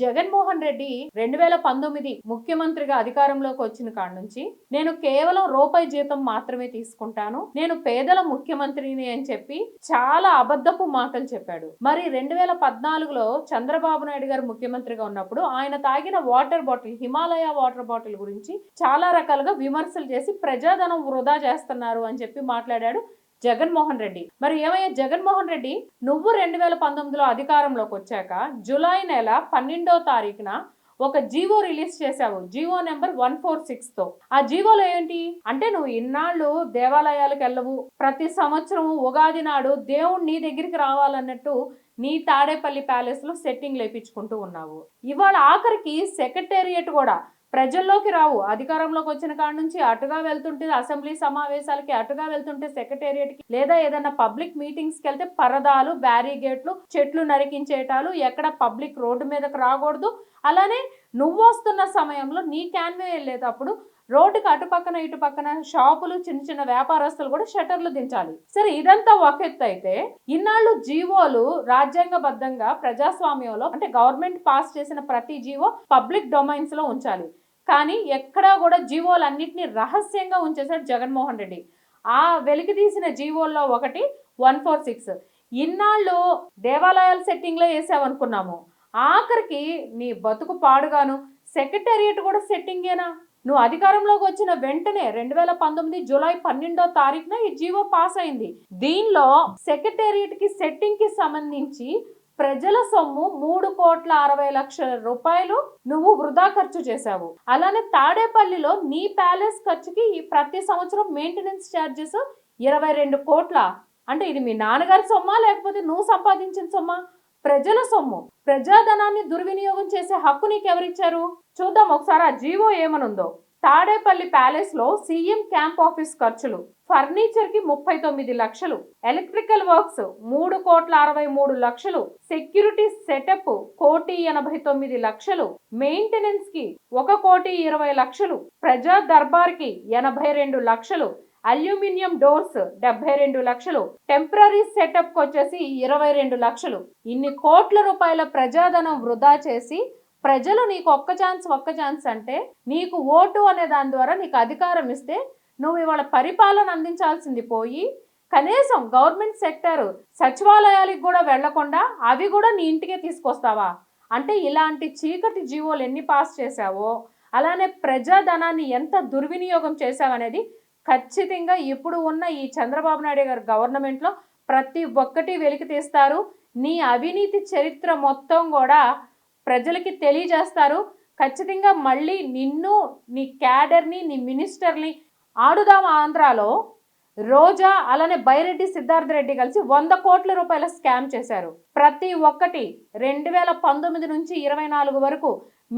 జగన్మోహన్ రెడ్డి రెండు వేల పంతొమ్మిది ముఖ్యమంత్రిగా అధికారంలోకి వచ్చిన కాడ నుంచి నేను కేవలం రూపాయి జీతం మాత్రమే తీసుకుంటాను. నేను పేదల ముఖ్యమంత్రిని అని చెప్పి చాలా అబద్ధపు మాటలు చెప్పాడు. మరి రెండు వేల పద్నాలుగులో చంద్రబాబు నాయుడు గారు ముఖ్యమంత్రిగా ఉన్నప్పుడు ఆయన తాగిన water bottle Himalaya water bottle గురించి చాలా రకాలుగా విమర్శలు చేసి ప్రజాధనం వృధా చేస్తున్నారు అని చెప్పి మాట్లాడాడు జగన్మోహన్ రెడ్డి. మరి ఏమయ్యా జగన్మోహన్ రెడ్డి? నువ్వు రెండు వేల పంతొమ్మిదిలో అధికారంలోకి వచ్చాక జూలై నెల పన్నెండో తారీఖున ఒక జీవో రిలీజ్ చేశావు. జీవో నెంబర్ వన్ ఫోర్ సిక్స్తో. ఆ జీవోలో ఏంటి? అంటే నువ్వు ఇన్నాళ్ళు దేవాలయాలకు వెళ్ళవు. ప్రతి సంవత్సరం ఉగాది నాడు దేవుడు నీ దగ్గరికి రావాలన్నట్టు నీ తాడేపల్లి ప్యాలెస్లో సెట్టింగ్ లేపించుకుంటూ ఉన్నావు. ఇవాళ ఆఖరికి సెక్రటేరియట్ కూడా ప్రజల్లోకి రావు. అధికారంలోకి వచ్చిన కాడ నుంచి అటుగా వెళ్తుంటే అసెంబ్లీ సమావేశాలకి అటుగా వెళ్తుంటే సెక్రటేరియట్కి లేదా ఏదైనా పబ్లిక్ మీటింగ్స్కి వెళ్తే పరదాలు బ్యారిగేట్లు చెట్లు నరికించేటాలు ఎక్కడ పబ్లిక్ రోడ్డు మీదకి రాకూడదు. అలానే నువ్వు వస్తున్న సమయంలో నీ క్యాన్వే వెళ్ళేటప్పుడు రోడ్డుకి అటు పక్కన ఇటు పక్కన షాపులు చిన్న చిన్న వ్యాపారస్తులు కూడా షట్టర్లు దించాలి. సరే ఇదంతా ఒక ఎత్తు అయితే ఇన్నాళ్ళు జీవోలు రాజ్యాంగబద్ధంగా ప్రజాస్వామ్యంలో అంటే గవర్నమెంట్ పాస్ చేసిన ప్రతి జీవో పబ్లిక్ డొమైన్స్లో ఉంచాలి. కానీ ఎక్కడా కూడా జీవోలన్నింటినీ రహస్యంగా ఉంచేశాడు జగన్మోహన్ రెడ్డి. ఆ వెలికి తీసిన జీవోల్లో ఒకటి వన్ ఫోర్ సిక్స్. ఇన్నాళ్ళు దేవాలయాల సెట్టింగ్లో వేసావనుకున్నాము. ఆఖరికి నీ బతుకు పాడుగాను. సెక్రటేరియట్ కూడా సెట్టింగేనా? నువ్వు అధికారంలోకి వచ్చిన వెంటనే రెండు వేల పంతొమ్మిది జూలై పన్నెండో తారీఖున ఈ జీవో పాస్ అయింది దీనిలో సెక్రటేరియట్కి సెట్టింగ్కి సంబంధించి ప్రజల సొమ్ము మూడు కోట్ల అరవై లక్షల రూపాయలు నువ్వు వృధా ఖర్చు చేశావు. అలానే తాడేపల్లిలో నీ ప్యాలెస్ ఖర్చుకి ఈ ప్రతి సంవత్సరం మెయింటెనెన్స్ ఛార్జెస్ ఇరవై రెండు కోట్ల? అంటే ఇది మీ నాన్నగారి సొమ్మా లేకపోతే నువ్వు సంపాదించిన సొమ్మా? ప్రజల సొమ్ము. ప్రజాధనాన్ని దుర్వినియోగం చేసే హక్కు నీకు ఎవరిచ్చారు చూద్దాం ఒకసారి ఆ జీవో ఏమనుందో. తాడేపల్లి ప్యాలెస్లో సీఎం క్యాంప్ ఆఫీస్ ఖర్చులు. ఫర్నిచర్కి ముప్పై తొమ్మిది లక్షలు ఎలక్ట్రికల్ వర్క్స్ మూడు కోట్ల అరవై మూడు లక్షలు సెక్యూరిటీ సెటప్ కోటి ఎనభై తొమ్మిది లక్షలు మెయింటెనెన్స్కి ఒక కోటి ఇరవై లక్షలు ప్రజా దర్బార్కి ఎనభై రెండు లక్షలు అల్యూమినియం డోర్స్ డెబ్బై రెండు లక్షలు టెంపరీ సెటప్ వచ్చేసి ఇరవై రెండు లక్షలు. ఇన్ని కోట్ల రూపాయల ప్రజాధనం వృధా చేసి ప్రజలు నీకు ఒక్క ఛాన్స్ ఒక్క ఛాన్స్ అంటే నీకు ఓటు అనే దాని ద్వారా నీకు అధికారం ఇస్తే నువ్వు ఇవాళ పరిపాలన అందించాల్సింది పోయి కనీసం గవర్నమెంట్ సెక్టర్ సచివాలయాలకు కూడా వెళ్ళకుండా అవి కూడా నీ ఇంటికే తీసుకొస్తావా? అంటే ఇలాంటి చీకటి జీవోలు ఎన్ని పాస్ చేశావో అలానే ప్రజాధనాన్ని ఎంత దుర్వినియోగం చేశావనేది ఖచ్చితంగా ఇప్పుడు ఉన్న ఈ చంద్రబాబు నాయుడు గారి గవర్నమెంట్లో ప్రతి ఒక్కటి వెలికి తీస్తారు. నీ అవినీతి చరిత్ర మొత్తం కూడా ప్రజలకి తెలియజేస్తారు. ఖచ్చితంగా మళ్ళీ నిన్ను నీ క్యాడర్ని నీ మినిస్టర్ని ఆడుదాం ఆంధ్రాలో రోజా అలానే బైరెడ్డి సిద్ధార్థ రెడ్డి కలిసి వంద కోట్ల రూపాయల స్కామ్ చేశారు. ప్రతి ఒక్కటి రెండు వేల పంతొమ్మిది నుంచి ఇరవై నాలుగు వరకు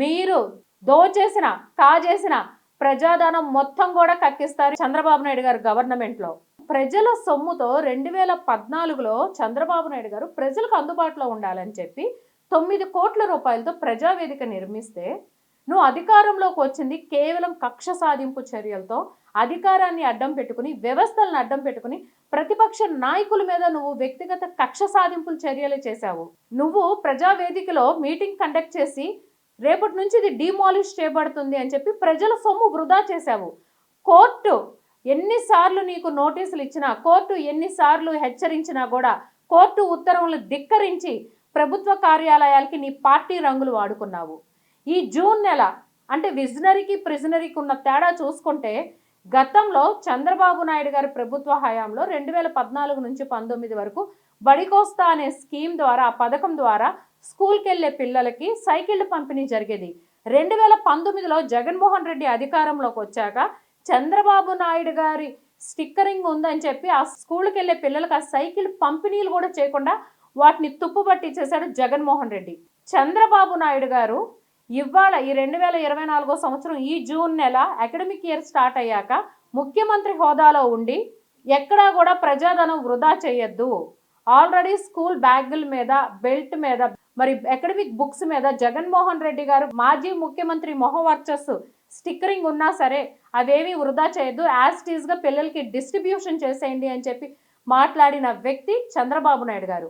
మీరు దోచేసిన కాజేసిన ప్రజాధనం మొత్తం కూడా కక్కిస్తారు చంద్రబాబు నాయుడు గారు గవర్నమెంట్లో. ప్రజల సొమ్ముతో రెండు వేల పద్నాలుగులో చంద్రబాబు నాయుడు గారు ప్రజలకు అందుబాటులో ఉండాలని చెప్పి తొమ్మిది కోట్ల రూపాయలతో ప్రజావేదిక నిర్మిస్తే నువ్వు అధికారంలోకి వచ్చింది కేవలం కక్ష సాధింపు చర్యలతో అధికారాన్ని అడ్డం పెట్టుకుని వ్యవస్థలను అడ్డం పెట్టుకుని ప్రతిపక్ష నాయకుల మీద నువ్వు వ్యక్తిగత కక్ష సాధింపుల చర్యలు చేశావు. నువ్వు ప్రజావేదికలో మీటింగ్ కండక్ట్ చేసి రేపటి నుంచి ఇది డిమాలిష్ చేయబడుతుంది అని చెప్పి ప్రజల సొమ్ము వృధా చేశావు. కోర్టు ఎన్నిసార్లు నీకు నోటీసులు ఇచ్చినా కోర్టు ఎన్నిసార్లు హెచ్చరించినా కూడా కోర్టు ఉత్తర్వులు ధిక్కరించి ప్రభుత్వ కార్యాలయాలకి నీ పార్టీ రంగులు వాడుకున్నావు. ఈ జూన్ నెల అంటే విజనరీకి ప్రిజనరీకి ఉన్న తేడా చూసుకుంటే గతంలో చంద్రబాబు నాయుడు గారి ప్రభుత్వ హయాంలో రెండు వేల పద్నాలుగు నుంచి పంతొమ్మిది వరకు బడికోస్తా అనే స్కీమ్ ద్వారా ఆ పథకం ద్వారా స్కూల్కి వెళ్ళే పిల్లలకి సైకిళ్ళు పంపిణీ జరిగేది. రెండు వేల పంతొమ్మిదిలో జగన్మోహన్ రెడ్డి అధికారంలోకి వచ్చాక చంద్రబాబు నాయుడు గారి స్టిక్కరింగ్ ఉందని చెప్పి ఆ స్కూల్కి వెళ్ళే పిల్లలకు ఆ సైకిల్ పంపిణీలు కూడా చేయకుండా వాటిని తుప్పుపట్టించేశాడు జగన్మోహన్ రెడ్డి. చంద్రబాబు నాయుడు గారు ఇవాళ ఈ రెండు వేల ఇరవై నాలుగో సంవత్సరం ఈ జూన్ నెల అకాడమిక్ ఇయర్ స్టార్ట్ అయ్యాక ముఖ్యమంత్రి హోదాలో ఉండి ఎక్కడా కూడా ప్రజాధనం వృధా చేయొద్దు. ఆల్రెడీ స్కూల్ బ్యాగుల మీద బెల్ట్ మీద మరి అకాడమిక్ బుక్స్ మీద జగన్మోహన్ రెడ్డి గారు మాజీ ముఖ్యమంత్రి మొహవర్చస్ స్టిక్కరింగ్ ఉన్నా సరే అవేమీ వృధా చేయొద్దు. యాజ్ టీజ్గా పిల్లలకి డిస్ట్రిబ్యూషన్ చేసేయండి అని చెప్పి మాట్లాడిన వ్యక్తి చంద్రబాబు నాయుడు గారు.